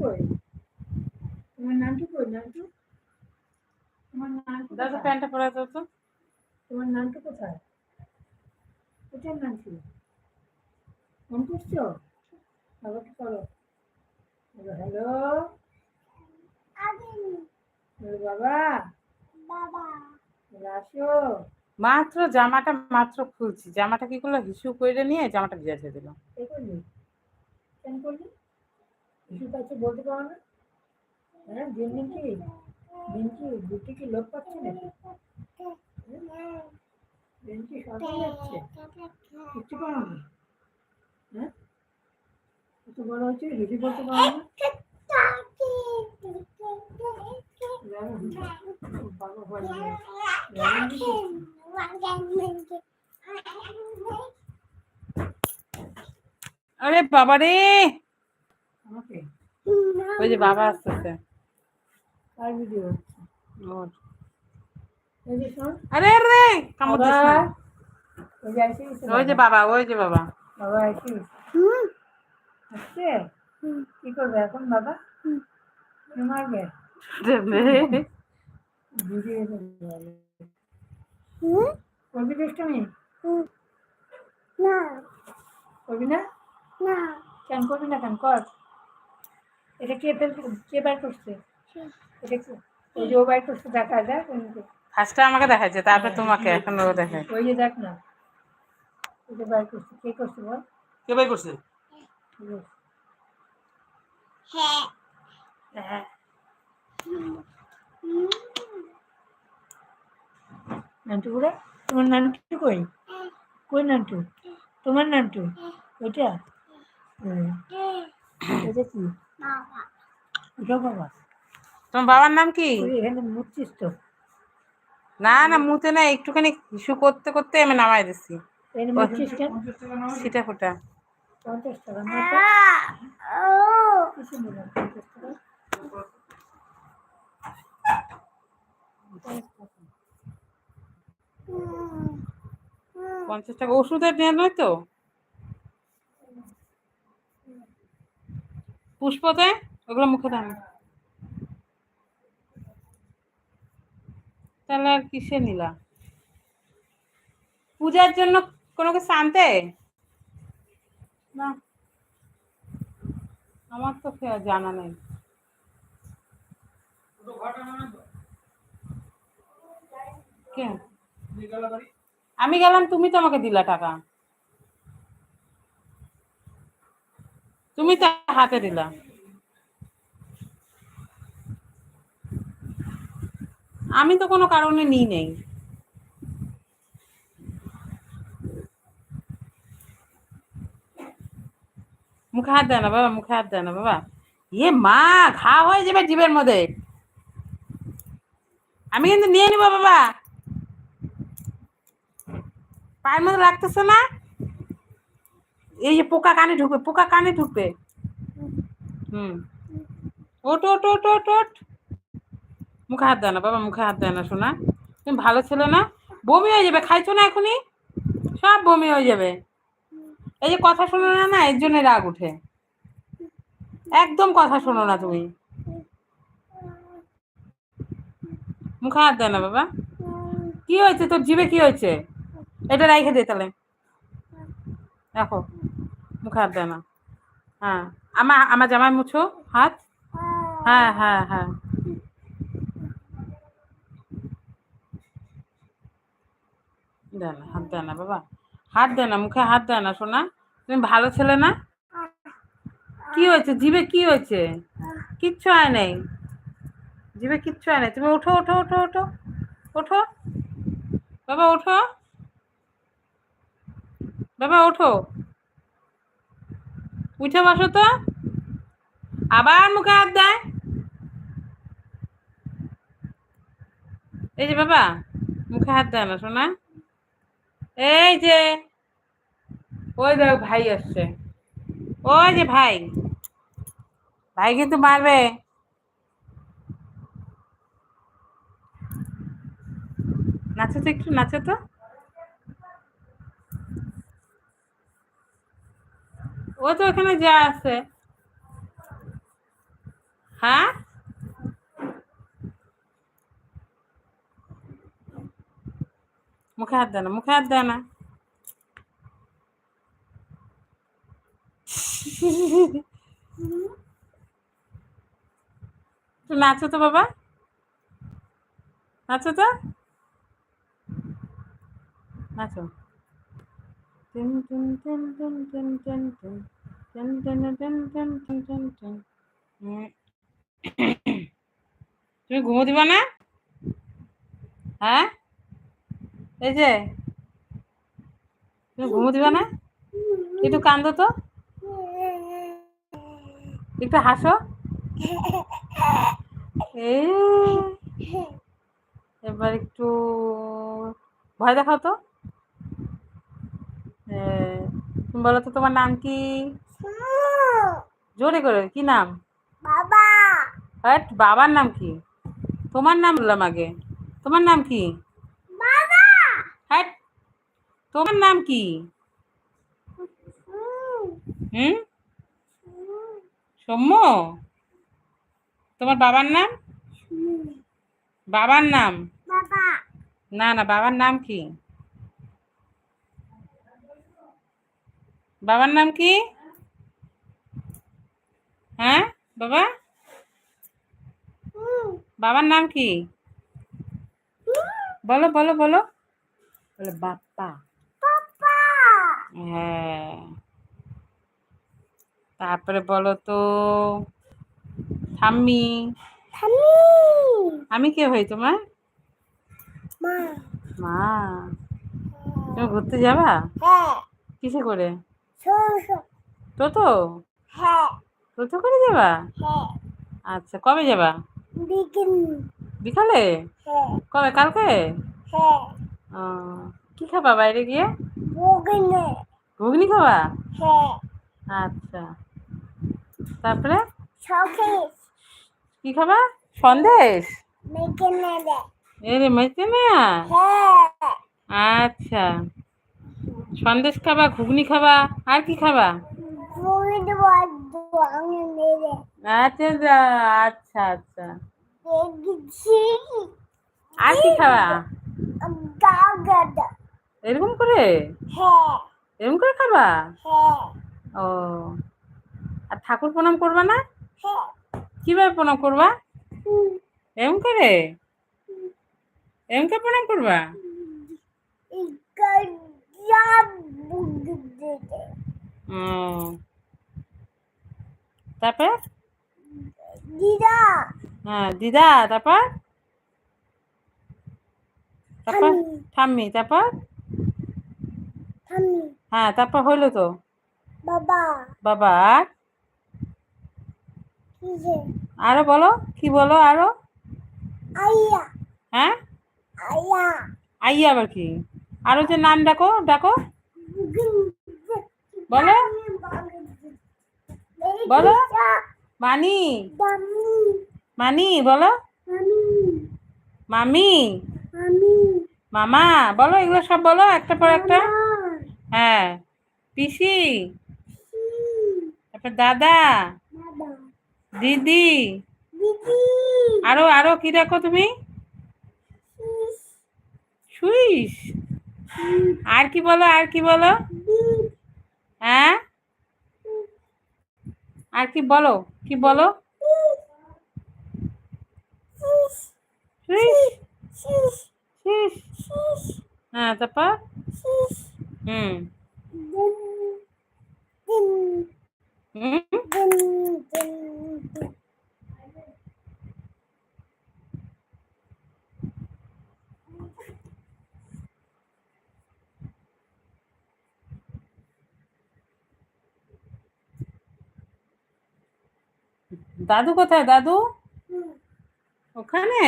কই তোমার নামটি কই নামটু? তোমার নামটু দাদা প্যান্টটা পরে দাও তো। তোমার নামটা কোথায়? কোথায় নাম ছিল ফোন করছ? বাবাকে করো বলো হ্যালো? বাবা? বলো আসো। মাত্র জামাটা মাত্র খুলছি। জামাটা কি করল? হিসু করে নিয়ে জামাটা ভিজাতে দিল। কে করলি? কেন করলি? কিছু কাছে বলতে পারো না? হ্যাঁ দিন দিন কি? দিন কি? বুদ্ধি কি লোক পাচ্ছে নাকি? হ্যাঁ? দিন কি সরকার যাচ্ছে? কিচ্ছু পারো না। হ্যাঁ? কত বড় হচ্ছে হিসি বলতে পারো না? আরে বাবা রে ওই যে বাবা আসতেছে। কার ভিডিও হচ্ছে ওর। আরে রে কামড় দিস না। ওই যে আসিস ওই যে বাবা ওই যে বাবা। বাবা আসিস আসছে? কি করবে এখন বাবা? মারবে? ভিডিও করবি দুষ্টমি? করবি না। কেন করবি না কেন? কর। এটা কে ফেল কে বার করছে? এটা কে? ওই যে ও বার করছে দেখা যায় ফার্স্টে আমাকে দেখাচ্ছে তারপর তোমাকে এখন ও দেখায়। ওই যে দেখ না। এটা বার করছে কে করছে বল? কে ভাই করছে? কে হ্যাঁ। নান্টু বুড়া তোমার নান্টু কই? কই নান্টু? তোমার নান্টু? ওইটা? হুম। ওইটা কি? তোমার বাবার নাম কি? মুচ্ছিস তো। না না মুতে না একটুখানি হিসু করতে করতে আমি নামাই দিচ্ছি সিটা ফোটা পঞ্চাশ টাকা না তো? কিসে নিলাম পঞ্চাশ টাকা পঞ্চাশ টাকা। পঞ্চাশ টাকা ওষুধের নেওয়া নয় তো পুষ্পতে? ওগুলো মুখে দেন। তাহলে আর কিসে নিলা? পূজার জন্য কোনো কিছু আনতে? না। আমার তো জানা নেই। আমি গেলাম, তুমি তো আমাকে দিলা টাকা। তুমি তো হাতে দিলা। আমি তো কোনো কারণে নিই নেই। মুখে হাত দেয় না বাবা, মুখে হাত দেয় না বাবা। ইয়ে মা, ঘা হয়ে যাবে জিভের মধ্যে। আমি কিন্তু নিয়ে নিবো বাবা। পায়ের মধ্যে লাগতেছে না? এই যে পোকা কানে ঢুকবে, পোকা কানে ঢুকবে। হুম। ওট ওট ওট ওট ওট। মুখে হাত দেয় না, বাবা, মুখে হাত দেয় না শোনা তুমি ভালো ছেলে না? বমি হয়ে যাবে, খাইছো না এখনই? সব বমি হয়ে যাবে। এই যে কথা শোনো না না, এর জন্য রাগ উঠে একদম কথা শোনো না তুমি। মুখে হাত দেয় না, বাবা। কি হয়েছে? তোর জিভে কি হয়েছে? এটা রাইখে দে তাহলে। দেখো। মুখে হাত দেয় না হ্যাঁ। আমার আমার জামাই মুছো? হাত? হ্যাঁ হ্যাঁ হ্যাঁ। হাত দেয় না বাবা। হাত দেয় না, মুখে হাত দেয় না শোনা তুমি ভালো ছেলে না? কি হয়েছে? জিভে কি হয়েছে? কিচ্ছু হয় নাই। জিভে কিচ্ছু হয় নাই। তুমি ওঠো ওঠো ওঠো ওঠো। ওঠো। বাবা ওঠো। বাবা, ওঠো। উঠে বসো তো। আবার মুখে হাত দেয়। এই যে বাবা, মুখে হাত দেয় না শোনা এই যে, ওই দেখ ভাই আসছে। ওই যে ভাই। ভাই কিন্তু মারবে। নাচো তো একটু, নাচো তো। ও তো ওখানে যা আছে। হ্যাঁ? মুখে হাত দেয় না, মুখে হাত দেয় না। একটু নাচো তো বাবা। নাচো তো। নাচো। টিন টিন টিন টিন টিন টিন টিন টিন টিন টিন টিন টিন টিন হুম। তুমি ঘুমো দিবা না? হ্যাঁ? এই যে। তুমি ঘুমো দিবা না? একটু কান্দো তো। একটু হাসো। এবার একটু ভয় দেখাও তো। বলো তো তোমার নাম কি? জোরে করে কি নাম? বাবা। হ্যাট বাবার নাম কি? তোমার নাম বললাম আগে। তোমার নাম কি? বাবা। হ্যাট তোমার নাম কি? হুম? সৌম্য? তোমার বাবার নাম? বাবার নাম? না না বাবার নাম কি? বাবার নাম কি? বাবা? বাবার নাম কি? বলো বলো বলো। বলো বাপ্পা। হ্যাঁ। তারপরে বলো তো ঠাম্মি। আমি কে হই তোমার? মা। মা তুমি ঘুরতে যাবা? হ্যাঁ। কিসে করে? ছোট তো হ্যাঁ। টোটো করে যাবা? হ্যাঁ। আচ্ছা কবে যাবা? বিকালে। হ্যাঁ। কবে কালকে? হ্যাঁ। ও, কি খাবা বাইরে গিয়ে? ঘুগনি। খাবা? হ্যাঁ। আচ্ছা। তারপরে? কি খাবা? সন্দেশ? এরে মেতে না হ্যাঁ। আচ্ছা। সন্দেশ খাবা ঘুগনি খাবা আর কি খাবা? আচ্ছা আচ্ছা। আচ্ছা আর কি গাগাদা। এরকম করে? হ্যাঁ। এরকম করে খাবা? হ্যাঁ। ও। আর ঠাকুর প্রণাম করবা না? হ্যাঁ। কীভাবে প্রণাম করবা? এরকম করে? এরকম করে প্রণাম করবা? ও। তারপর? দিদা। হ্যাঁ দিদা তারপর? তারপর? ঠাম্মি। তারপর? হ্যাঁ তারপর হইল তো। বাবা। বাবা আর? আরও বলো কি বলো আরও? আইয়া। হ্যাঁ? আইয়া। আইয়া আবার কি? আরও যে নাম ডাকো ডাকো। বলো। বলো। মানি মানি বলো। মামি। মামা। বলো এগুলো সব বলো একটা পর একটা। হ্যাঁ। পিসি। তারপর দাদা। দিদি। আরও আরও কি রাখো তুমি? সুইস। আর কি বলো আর কি বলো? হ্যাঁ? আর কি বলো? কি বলো? হ্যাঁ তারপর? হুম। হুম? দাদু কোথায়, দাদু? ওখানে.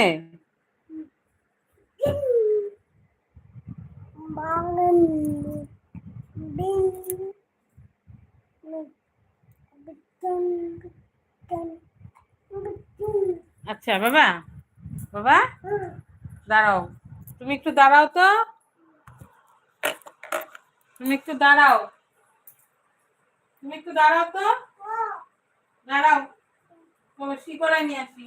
আচ্ছা বাবা বাবা, দাঁড়াও। তুমি একটু দাঁড়াও তো। তুমি একটু দাঁড়াও। তুমি একটু দাঁড়াও তো। দাঁড়াও। শিকড়াই নিয়ে আসি!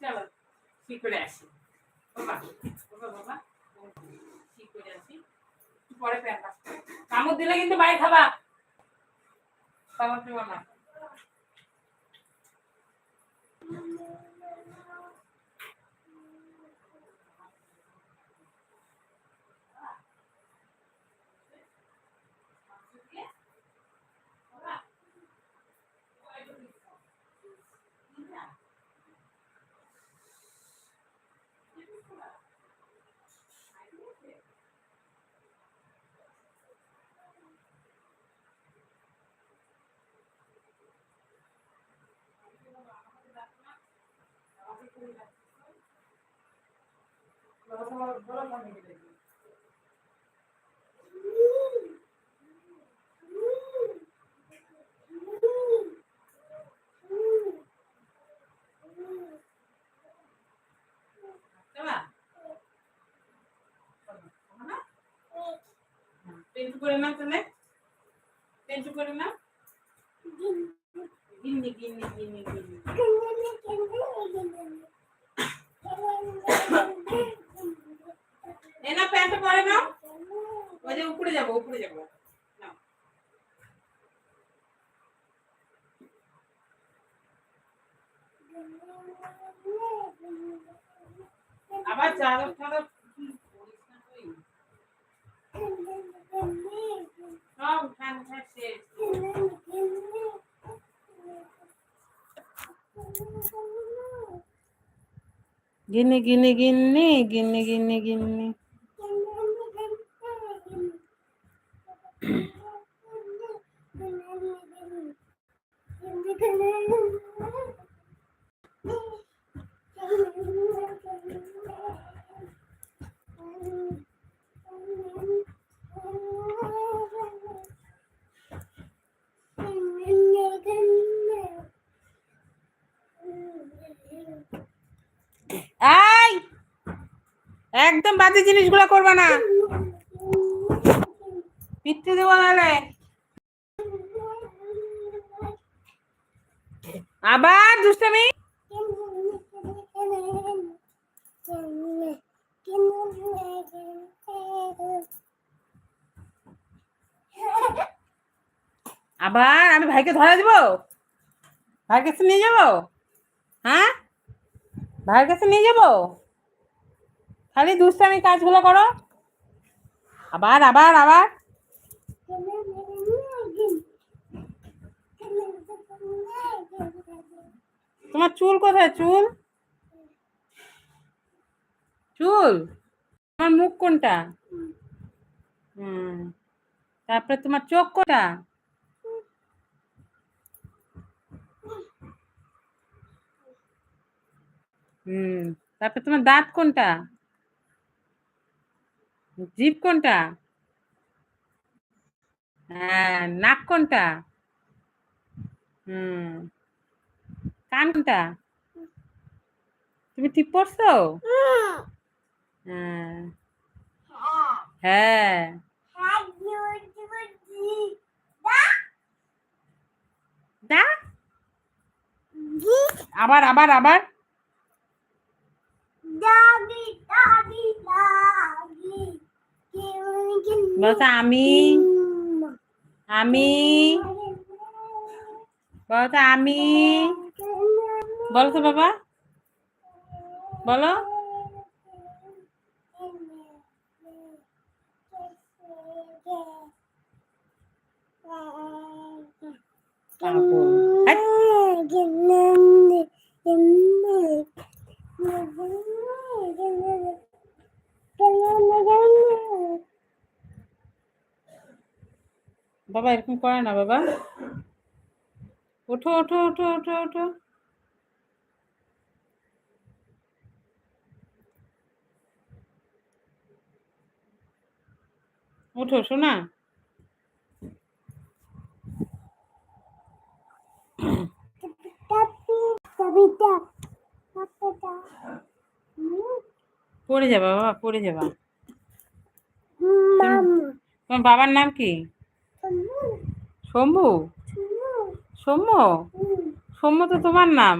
চলো শিকড়ে আসি বাবা বাবা বাবা শিকড়ে আসি পরে প্যান কামড় দিলে কিন্তু বাড়ি খাবা কামড় দেবো না বাবা পেন্টু করে নাও তাহলে পেন্টু করে গিন্নি গিন্নি গিন্নি এ না প্যান্টটা পরে নাও। ওই যে উপরে যাব উপরে যাব। আবার চাদর করিস সব উঠান শেষ। গিন্নি গিন্নি গিন্নি গিন্নি গিন্নি গিন্নি এই একদম বাজে জিনিসগুলো করবে না। আবার দুষ্টামি। আবার আমি ভাইকে ধরা দিব? ভাইয়ের কাছে নিয়ে যাব? হ্যাঁ? ভাইয়ের কাছে নিয়ে যাব? খালি দুষ্টামি কাজগুলো করো। আবার আবার আবার। তোমার চুল কোথায়? চুল? চুল? তোমার মুখ কোনটা? হুম। তারপরে তোমার চোখ কোনটা? হুম। তারপরে তোমার দাঁত কোনটা? জিভ কোনটা? হ্যাঁ নাক কোনটা? হুম, কান কোনটা? তুমি ঠিক পড়ছো? হ্যাঁ। হ্যাঁ। দা? আবার আবার আবার? আমি আমি বলছে আমি বলো তো বাবা বলো পাগল। হাট। বাবা এরকম করে না বাবা। ওঠো ওঠো ওঠো ওঠো ওঠো। ওঠো শোনা পড়ে যাবা বাবা পড়ে যাবা। তোমার বাবার নাম কি? শম্ভু? সৌম্য সৌম্য তো তোমার নাম।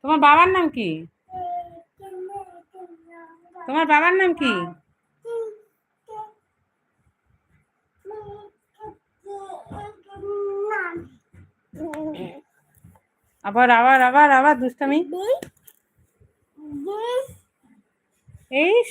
তোমার বাবার নাম কি? তোমার বাবার নাম কি? আবার আবার আবার আবার দুষ্টামি। এইস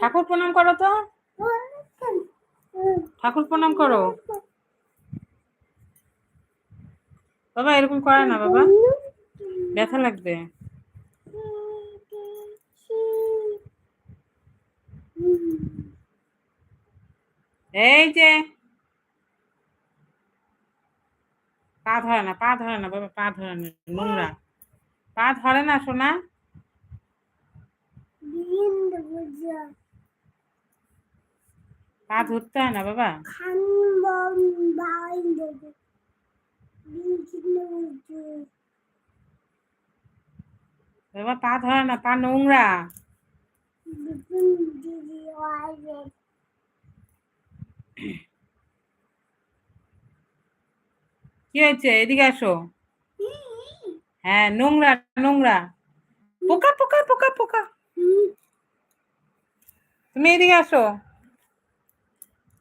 ঠাকুর প্রণাম করো তো। ঠাকুর প্রণাম করো। বাবা, এরকম করে না বাবা। ব্যথা লাগবে। এই যে। পা ধরে না, পা ধরে না বাবা, পা ধরে না, নোংরা। পা ধরে না, সোনা। পা ধরতে হয় না বাবা। বাবা, পা ধরে না, পা নোংরা। কি হয়েছে? এদিকে আসো। হ্যাঁ নোংরা নোংরা। পোকা পোকা পোকা পোকা। তুমি এদিকে আসো।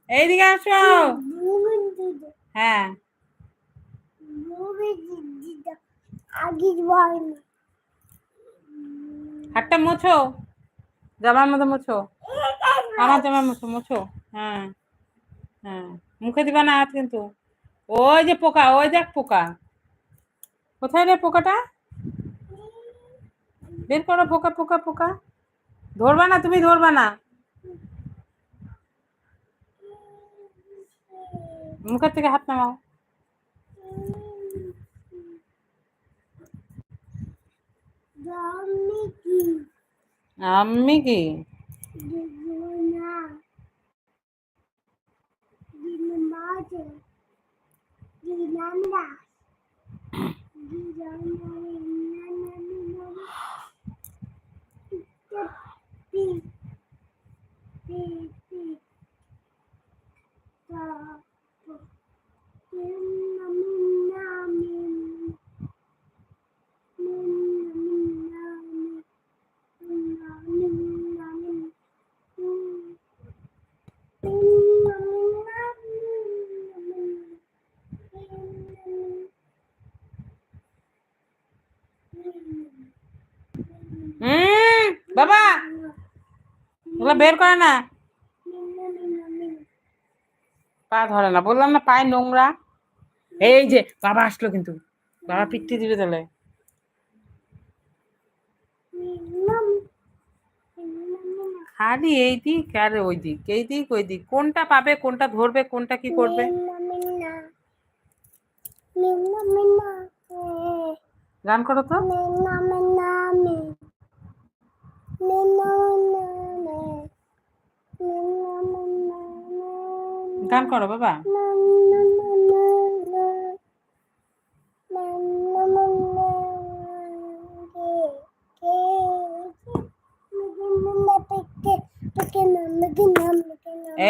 এইদিকে আসো। হ্যাঁ। হাতটা মোছো। জামার মধ্যে মোছো। আমার জামা মোছো মোছো। হ্যাঁ। হ্যাঁ। মুখে দিবা না হাত কিন্তু। ওই যে পোকা, ওই দেখ পোকা। কোথায় রে পোকাটা? বের করো পোকা পোকা পোকা। ধরবা না, তুমি ধরবা না। মুখের থেকে হাত নামাও। আমি কি? হুম বাবা ওগুলো বের করে না। পা ধরে না বললাম না পায়ে নোংরা। এই যে, বাবা আসলো কিন্তু। বাবা পিঠে দিবে তাহলে। খালি এই দিক আর ওই দিক, এই দিক, ওই দিক। কোনটা পাবে, কোনটা ধরবে, কোনটা কি করবে? গান করো তো। গান করো বাবা।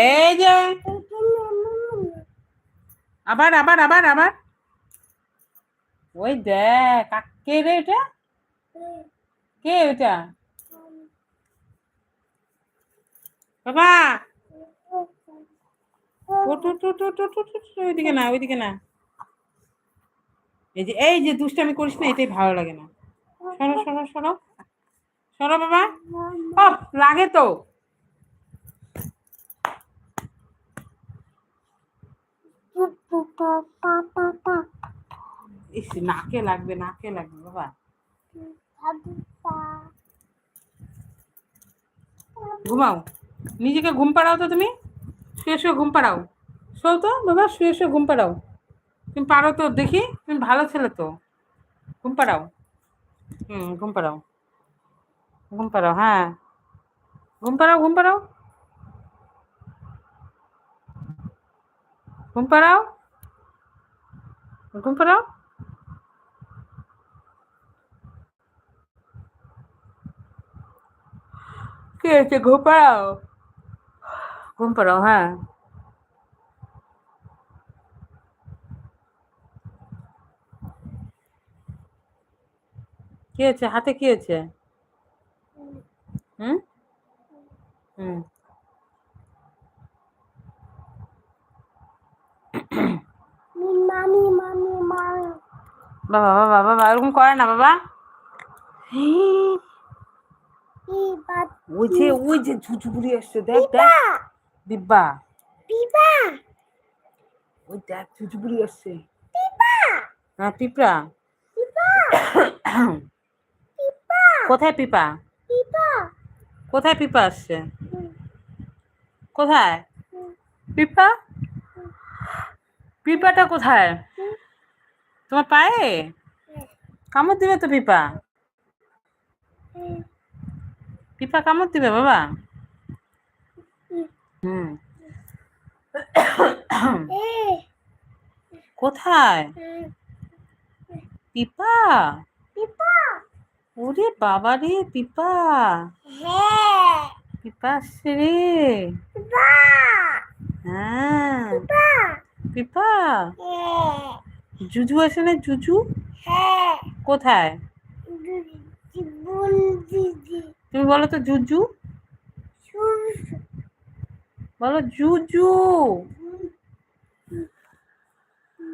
এই আবার আবার আবার আবার। ওই দেখ, কাক- রে এটা? কে ওটা বাবা! ওইদিকে না ওইদিকে না। এই যে এই যে দুষ্টামি করিস না, এটাই ভালো লাগে না। সরো সরো সরো। সরো, বাবা। লাগে তো। ইস, নাকে লাগবে নাকে লাগবে, বাবা। ঘুমাও। নিজেকে ঘুম পাড়াও তো তুমি। শুয়ে শুয়ে ঘুম পাড়াও। শো তো, বাবা, শুয়ে শুয়ে ঘুম পাড়াও। তুমি পারো তো, দেখি। তুমি ভালো ছেলে তো। ঘুম পাড়াও। হুম, ঘুম পাড়াও। ঘুম পাড়াও হ্যাঁ। ঘুম পাড়াও ঘুম পাড়াও। ঘুম পাড়াও। ঘুম পাড়াও কি হয়েছে ঘুম পাড়াও ঘুম পাড়াও হ্যাঁ। কি হয়েছে? হাতে কি হয়েছে? হুম? হুম। মামি মামি মা। বাবা বাবা বাবা এরকম করে না বাবা। ওই যে ওই যে ঝুঝুবুড়ি আসছে দেখ দেখ। দিব্যা পিপা ওই দেখ ঝুঝুবুড়ি আসছে। পিপা হ্যাঁ পিঁপড়া। পিপা পিপা কোথায় পিপা কোথায় পিপা আসছে? কোথায়? পিপা পিপাটা কোথায়? তোমার পায়ে? কামড় দিবে তো পিপা। পিপা কামড় দিবে বাবা। হুম। কোথায়? পিপা? পিপা। ওরে বাবা রে পিপা। হ্যাঁ। পিপা আসছে রে। হ্যাঁ। পিপা হ্যাঁ। জুজু আসে না জুজু? হ্যাঁ। কোথায়? তুমি বলো তো জুজু? বলো জুজু।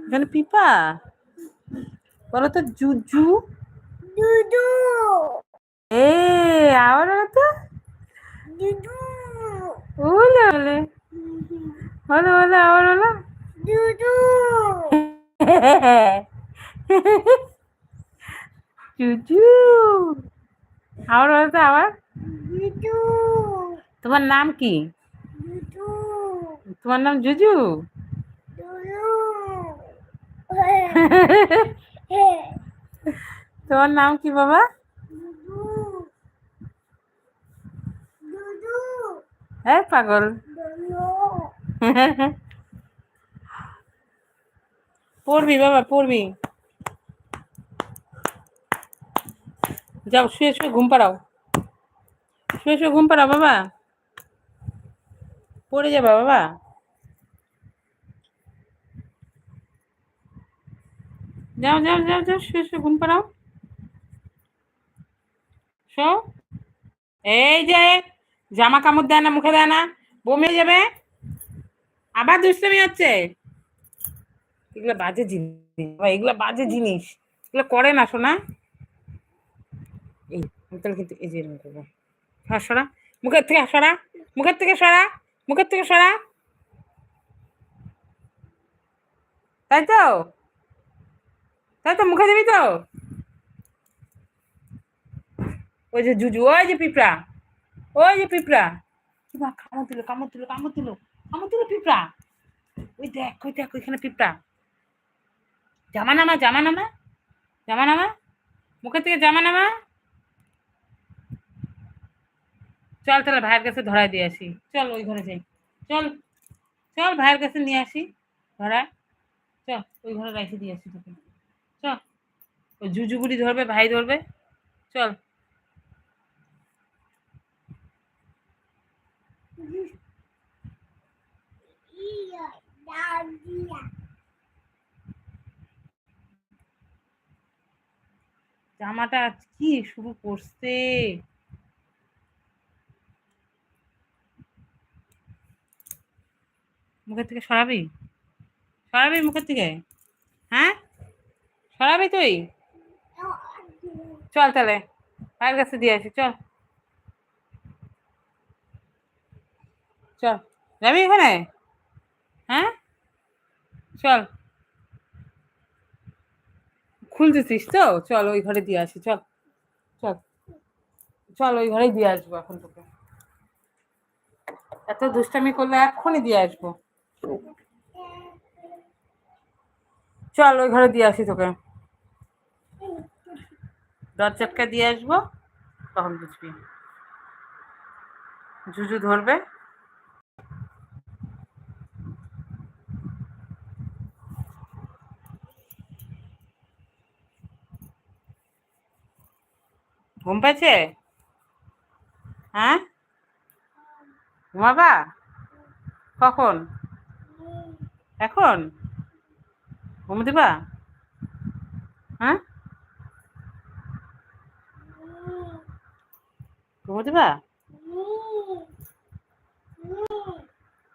এখানে পিপা? বলো তো জুজু? দুদু এ আবার বলো তো? দুদু ওলে ওলে। বলো বলো আবার বলো দুদু জুজু আবার বলো আবার? তোমার নাম কি? তোমার নাম জুজু? তোমার নাম কি বাবা? হ্যাঁ পাগল। পড়বি বাবা পড়বি যাও শুয়ে শুয়ে ঘুম পাড়াও শুয়ে শুয়ে ঘুম পাড়াও বাবা পড়ে যাবা বাবা যাও যাও যাও যাও শুয়ে শুয়ে ঘুম পাড়াও শো এই যে জামা কামড় দেয় না মুখে দেয় না বমে যাবে আবার দুষ্টমি হচ্ছে এগুলো বাজে জিনিস এগুলো বাজে জিনিস। এগুলো করে না শোনা এই তাহলে কিন্তু এই যে করব। হ্যাঁ সরা। মুখের থেকে সরা। মুখের থেকে সরা। মুখের থেকে সরা। তাই তো? তাই তো, মুখে দিবি তো? ওই যে জুজু, ওই যে পিঁপড়া। ওই যে পিঁপড়া। কামড় দিল কামড় দিল কামড় দিল কামড় দিল পিঁপড়া। ওই দেখ ওই দেখ, ওইখানে পিঁপড়া। জামা নামা জামা নামা জামা নামা মুখের থেকে জামা নামা চল তাহলে ভাইয়ের কাছে ধরাই দিয়ে আসি। চল ওই ঘরে যাই। চল চল ভাইয়ের কাছে নিয়ে আসি ধরায়। চল, ওই ঘরে রেখে দিয়ে আসি তোকে। চল, ওই জুজুগুড়ি ধরবে, ভাই ধরবে। চল। ইয়া জামাটা আজ কি শুরু করছে? মুখের থেকে সরাবি? সরাবি মুখের থেকে? হ্যাঁ? সরাবি তুই? চল তাহলে, ভাইয়ের কাছে দিয়ে আসি, চল। চল, যাবি এখানে হ্যাঁ? চল। খুলতেছিস তো? চল ওই ঘরে দিয়ে আসি, চল। চল। চল ওই ঘরেই দিয়ে আসব এখন তোকে। এত দুষ্টামি করলে এক্ষুনি দিয়ে আসব। চল ওই ঘরে দিয়ে আসি তোকে। দরজাটকা দিয়ে আসব, তখন বুঝবি। জুজু ধরবে। ঘুম পেয়েছে? হ্যাঁ? ঘুমাবা? কখন? এখন? ঘুম দিবা? হ্যাঁ? ঘুম দিবা?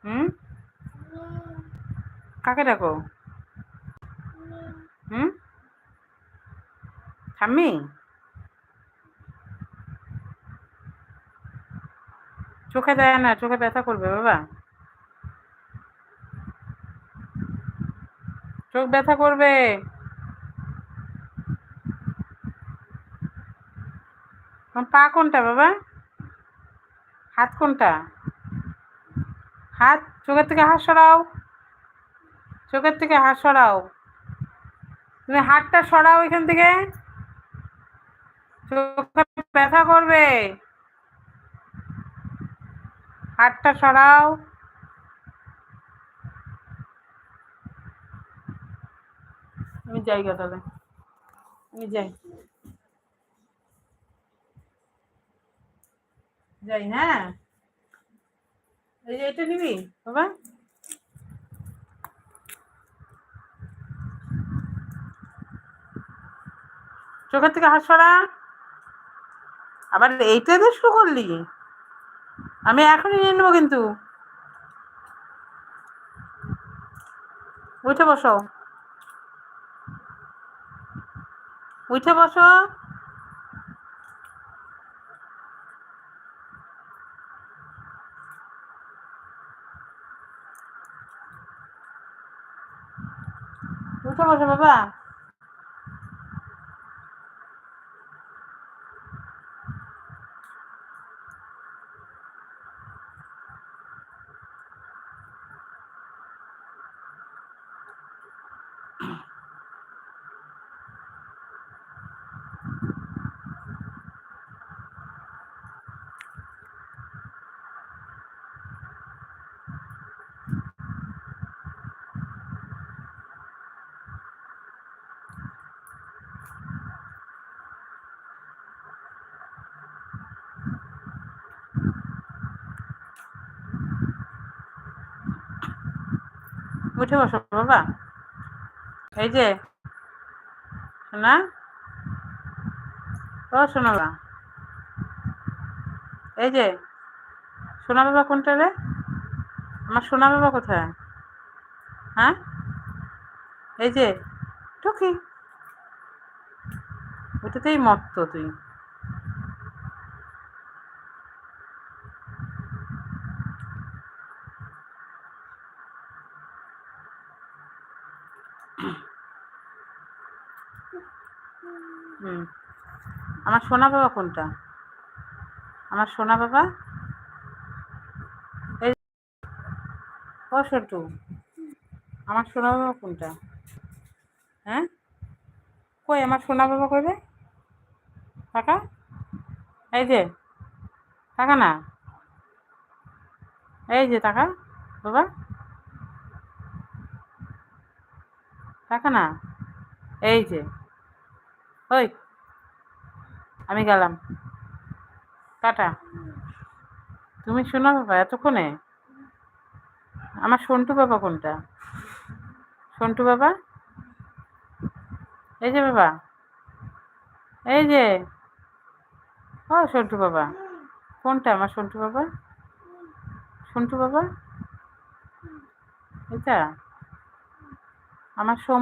হুম? কাকে ডাকো? হুম? ঠাম্মি? চোখে দেয় না, চোখে ব্যথা করবে বাবা। চোখ ব্যথা করবে। পা কোনটা বাবা? হাত কোনটা? হাত চোখের থেকে হাত সরাও। চোখের থেকে হাত সরাও। তুমি হাতটা সরাও এখান থেকে। চোখে ব্যথা করবে। হাতটা সরাও। আমি যাই গা তাহলে। আমি যাই। যাই হ্যাঁ? এই যে এটা নিবি, বাবা? চোখের থেকে হাত সরা। আবার এইটা দিয়ে শুরু করলি? আমি এখনই নিয়ে নেব কিন্তু। উঠে বসো। উঠে বসো। উঠে বসো বাবা। উঠে বসো, বাবা। এই যে শোনা ও শোনা বাবা। এই যে, সোনা বাবা কোনটা রে? আমার সোনা বাবা কোথায়? হ্যাঁ? এই যে, টুকি। ওটাতেই মত্ত তুই হুম আমার সোনা বাবা কোনটা? আমার সোনা বাবা? এই ও সন্টু আমার সোনা বাবা কোনটা? হ্যাঁ? কই, আমার সোনা বাবা কইবে? টাকা এই যে টাকা না? এই যে টাকা বাবা? টাকা না? এই যে, ওই আমি গেলাম। টাটা। তুমি শোনো বাবা, এতক্ষণে। আমার সন্টু বাবা কোনটা? সন্টু বাবা? এই যে বাবা। এই যে। ও, সন্টু বাবা। কোনটা আমার সন্টু বাবা? সন্টু বাবা? এটা। আমার সোম